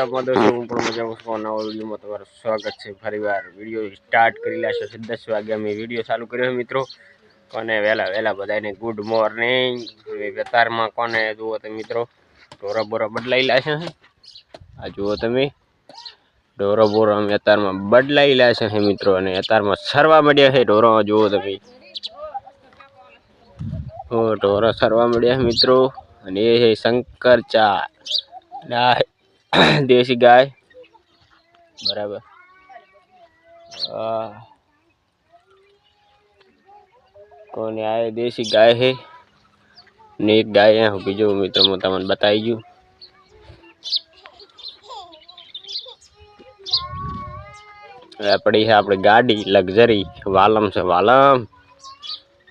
મજામાં તો છું હું પણ સ્વાગત છે. ફરીવાર વીડિયો સ્ટાર્ટ કરી લેશો. દસ વાગે અમે વીડિયો ચાલુ કર્યો મિત્રો. કોને વહેલા વહેલા બધાને ગુડ મોર્નિંગ વેતારમાં કોને જુઓ તમે મિત્રો? ઢોરા બોરા બદલાઈ લાશે આ જુઓ તમે. ઢોરો બોરો અમે અત્યારમાં બદલાઈ લાશે છે મિત્રો અને અત્યારમાં સરવા મળ્યા છે ઢોરો. જુઓ તમે. ઢોરો સરવા મળ્યા છે મિત્રો. અને એ છે શંકર ચા દેશી ગાય બરાબર આ કોને આ એ દેશી ગાય છે ને એક ગાય અહીંયા ઊભી જો મિત્રો હું તમને બતાવી ગયું આ પડી છે આપણી ગાડી લક્ઝરી વાલમ છે વાલમ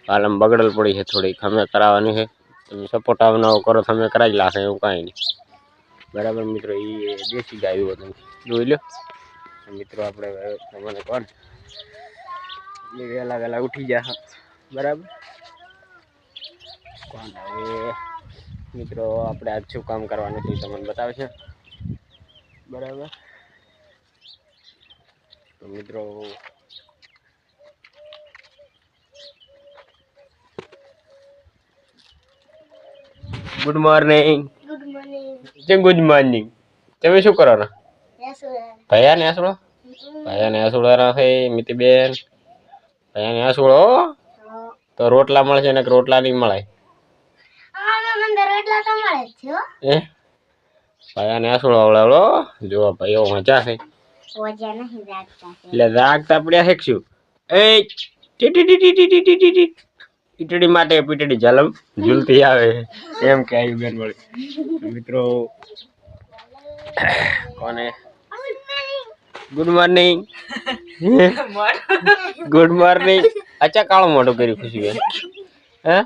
વાલમ બગડલ પડી છે થોડી અમે કરાવવાની છે તમે સપોર્ટ આવનાવો કરો તમે કરાવી લાગે એવું કાંઈ નહીં બરાબર મિત્રો એ દેશી ગાયું હતું. જોઈ લો મિત્રો, આપણે તમને કોણ? એ વહેલા વહેલા ઉઠી ગયા બરાબર? કોણ હવે? મિત્રો, આપણે આજ શું કામ કરવાનું છે તમને બતાવશે. બરાબર? તો મિત્રો, ગુડ મોર્નિંગ. કેમ ગુડ મોર્નિંગ તમે શું કરો ને ભૈયા ને આસુડો ભૈયા ને આસુડો છે મિતિબેન. ભૈયા ને આસુડો તો રોટલા મળશે ને રોટલા નહીં મળે? જ ભૈયા ને આસુડો આવડાવડો જો ભાઈઓ મજા છે. એટલે રાગતા પડ્યા છે શું? એ ટી ટી ટી ટી ટી ટી ટી. ટી ઈટડી માટે પીટડી જલમ ઝૂલતી આવે. એમ કે આવી બેન મળી મિત્રો કોને? ગુડ મોર્નિંગ ગુડ મોર્નિંગ અચ્છા કાળો મોટો કર્યું ખુશી બેન. હે?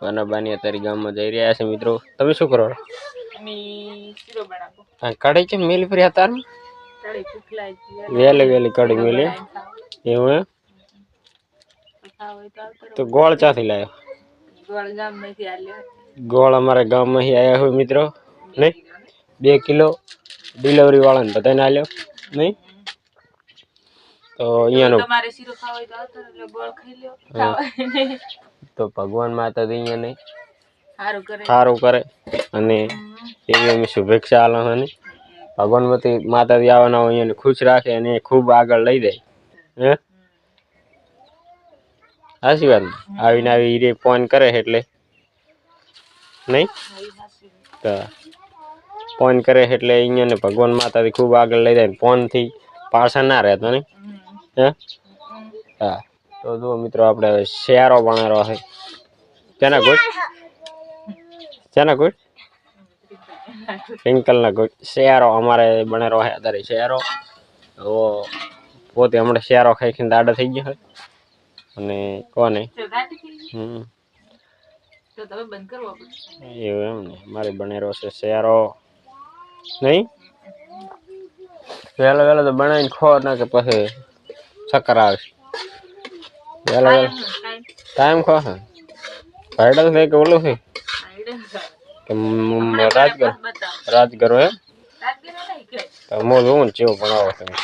કોના બાની અત્યારે ગામમાં જઈ રહ્યા છે મિત્રો? તમે શું કરો? કઢી છે મેલી ફરી હતા વેલી વેલી કઢી મેલી. એવું તો ગોળ ચાથી લાવ્યો ગોળ અમારા ગામમાંથી આવ્યા હોય મિત્રો નહીં? બે કિલો ડિલિવરી વાળાને બધાને આલ્યો નહીં? તો અહીંયાનો તમારે શીરો ખાવો હોય તો આવતો એટલે ગોળ ખાઈ લ્યો. હા. તો ભગવાન માતા તો અહીંયા નહીં. સારું કરે. સારું કરે. અને એવી અમે શુભેચ્છા આલો અને ભગવાન મતી માતાજી આવવાના હોય એને ખુશ રાખે અને ખૂબ આગળ લઈ જાય. હે? સાચી વાત. આવીને આવી હીરે ફોન કરે એટલે. નહીં? તો ફોન કરે એટલે અહીંયા ને ભગવાન માતાથી ખૂબ આગળ લઈ જાય ફોનથી પાછા ના રહેતો નહીં? હે? હા. તો જુઓ મિત્રો, આપણે હવે શેરો બનાવ્યો છે. તેના ગુડ? તેના ગુડ? પિંકલના કોઈ શેરો અમારે બનેલો છે, અત્યારે શેરો તો પોતે હમણાં શેરો ખાઈ ખાઈને દાડા થઈ ગયા હોય અને કોને. હમ. તો તમે બંધ કરવો પડશે એવું એમ ને. મારે બનેલો છે શેરો. નહીં? વહેલા વહેલા તો બનાવીને ખો ના કે પછી ચક્કર આવે. વહેલા વહેલા. ટાઈમ. ખો હે. ભાઈડા છે કે ઓલું છે? કે રાજગર રાજગરો એમ? તો હું જોઉં ચેવો બનાવો તમે.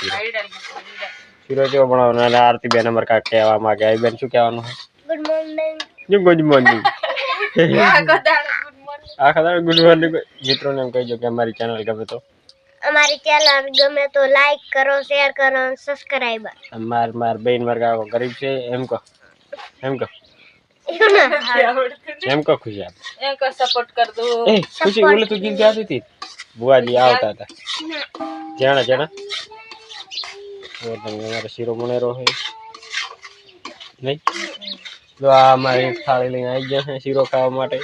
શીરો બનાવો અને આરતી બેન અમારે કાંઈક કહેવા માંગે. આ બેન શું કહેવાનું ગુડ મોર્નિંગ છે ગુડ મોર્નિંગ આખો દાડો ગુડ મોર્નિંગ મિત્રોને એમ કહીજો કે અમારી ચેનલ ગમે તો. અમારી ચેનલ ગમે તો લાઈક કરો શેર કરો અને સબસ્ક્રાઇબ અમાર માર બેન કાકો ગરીબ છે. એમ કહો. એમ કહો. એમ કહો ખુશી આપ. એમ કહો સપોર્ટ કર દો. ખુશી ઓલું તું ગીત ગાતી હતી? બુઆજી આવતા હતા. જાણા જાણા? તો તમે અમારો શીરો બનેરો છે નહીં તો આ અમારી થાળી લઈને આવી ગયા છે શીરો ખાવા માટે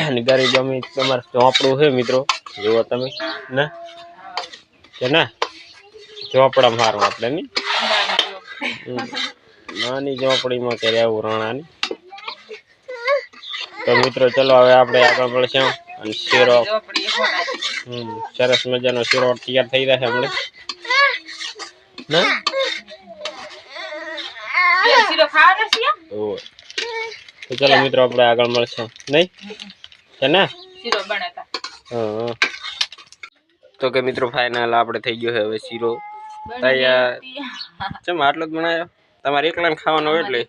અને ગરીબ અમે તમારે ચોપડું છે મિત્રો જુઓ તમે ના કે ના ચોપડા મારવા આપણે નહીં. નાની ચોપડીમાં કે રહેવું રાણાની તો મિત્રો ચલો હવે આપણે આગળ પડશું અને શીરો. હમ સરસ મજાનો શીરો તૈયાર થઈ જશે હમણાં. ના? છે? તો તો ચાલો મિત્રો આપણે આગળ મળશે. નહીં? છે ને? હા તો કે મિત્રો ફાઇનલ આપણે થઈ ગયો છે હવે શીરો. તૈયાર. ચમ આટલો જ બનાવ્યો? તમારે એકલાને ખાવાનો હોય એટલે?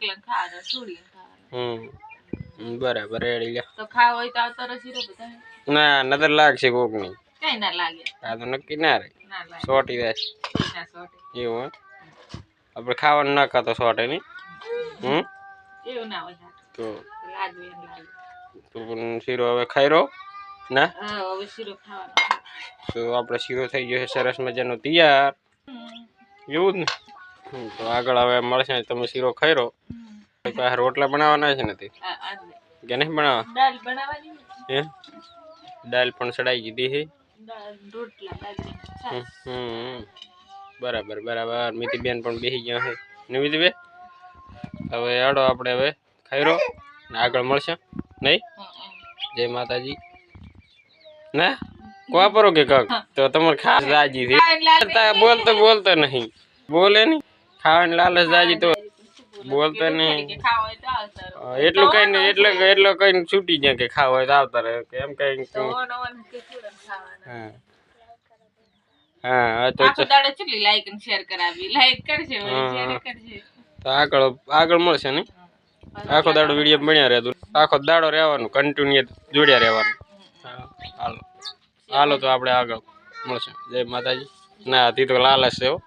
હમ, બરાબર રેડી લે તો ખાવ હોય તો આવતો રહી રો બધા. ના નજર લાગશે કોકની કઈ ના લાગે. આ તો નક્કી ના રે ના સોટી જાય. ના સોટે. એવું આપણે ખાવાનું ના ખાતો સોટે નહીં હમ? એવું ના હોય તો લાગે. લાગે શીરો હવે ખાઈ રહો ના હવે શીરો ખાવાનો. તો આપણે શીરો થઈ ગયો છે સરસ મજાનો તૈયાર. એવું જ ને? તો આગળ હવે મળશે તમે શીરો ખાઈ રહો. પાસે રોટલા બનાવવાના છે નથી કે નહીં બનાવવા? દાળ બનાવવાની હે? દાલ પણ ચડાઈ દીધી છે? દાળ બરાબર બરાબર. મિતિબેન પણ બેસી ગયા છે. ને મિતિબેન હવે આડો આપણે હવે ખાઈ રહો ને આગળ મળશે. નહીં? જય માતાજી. ના? કોપરો કે કક? તો તમારે ખાસ રાજી છે બોલતો બોલતો નહીં. બોલે નહીં. ખાવાની લાલચ રાજી તો બોલતો નહીં. રહો. એટલું કઈ નહીં એટલે એટલો કઈ છૂટી જાય કે ખાવ હોય તો આવતા રહે કે એમ કઈ. હા. હા તો અને કરાવી? લાઈક હા. તો આગળ આગળ મળશે ને આખો દાડો વીડિયો બન્યા રહેતું આખો દાડો રહેવાનું કન્ટિન્યુ જોડ્યા રહેવાનું. હા, હાલો. હાલો તો આપણે આગળ મળશે. જય માતાજી. ના હતી તો લાલચ છે હો.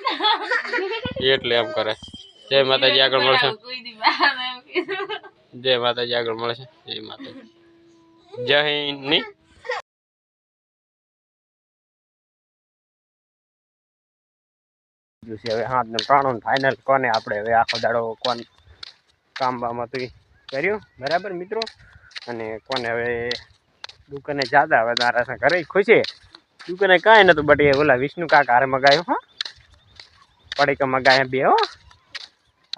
એટલે એમ કરે. જય માતાજી આગળ મળશે. જય માતાજી આગળ મળશે. જય માતાજી. જય હિન્દ હવે હાથ ને ફાઇનલ કોને આપણે હવે આખો દાડો કોણ કામ બામ હતું કર્યું બરાબર મિત્રો? અને કોને હવે દુકાને જાતા હવે તારા ઘરે ખુશી? દુકાને કાંઈ નતું બટ એ ઓલા વિષ્ણુ કાકા હારે મગાયું હા. પડીકા મગાયા બે હો.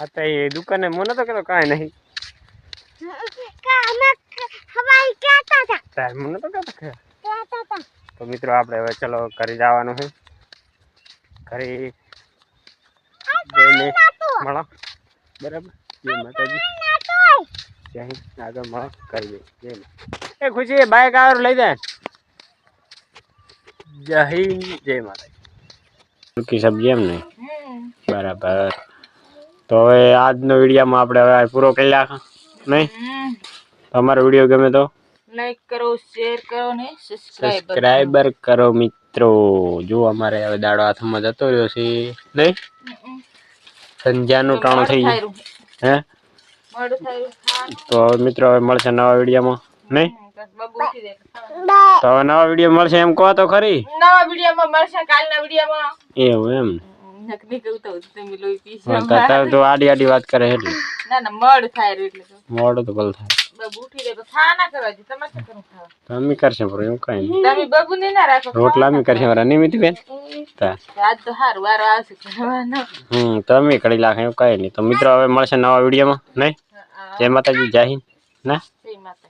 આ એ દુકાને મને તો કેતો કાંઈ નહીં. હતા તાર મને તો કેતો કે? તો મિત્રો આપણે હવે ચલો ઘરે જવાનું છે. ઘરે મળો. બરાબર? જય માતાજી. જય આગળ મળો. કરી દે જય એ ખુશી બાઈક આવે લઈ દે જય હિન્દ. જય માતાજી. સબ્જી એમ ને? બરાબર. તો હવે આજનો વિડીયોમાં આપણે હવે પૂરો કરી નાખો. નહીં? તમારો વીડિયો ગમે તો. લાઈક કરો શેર કરો ને સબસ્ક્રાઇબર કરો મિત્રો. જો અમારે હવે દાડો હાથમાં જતો રહ્યો છે. નહીં? સંધ્યાનું ટાણું થઈ ગયું. હે. તો હવે મિત્રો હવે મળશે નવા વિડીયોમાં નહીં. તો હવે નવા વીડિયો મળશે એમ કહો તો ખરી. નવા વિડીયોમાં મળશે કાલના વિડીયોમાં એવું એમ. નકલી કહું તો લોહી પીશો હા, તો આડી આડી વાત કરે એટલે ના ના મળ થાય રે એટલે મોડું તો ભલે થાય. બબુ ઉઠી જાય તો ખાના કરવા જી તમે શું કરવું ખાવા તમે કરશે પર એવું કઈ નહીં. તમે બબુ ને ના રાખો રોટલા અમે કરશે મારા નિમિત બેન? તા. આજ તો હારું વારો આવશે કરવાનો. હમ તમે કડી લાખ એવું કઈ નહીં. તો મિત્રો હવે મળશે નવા વિડિયોમાં નહીં? જય માતાજી જય હિન્દ. ના? જય માતા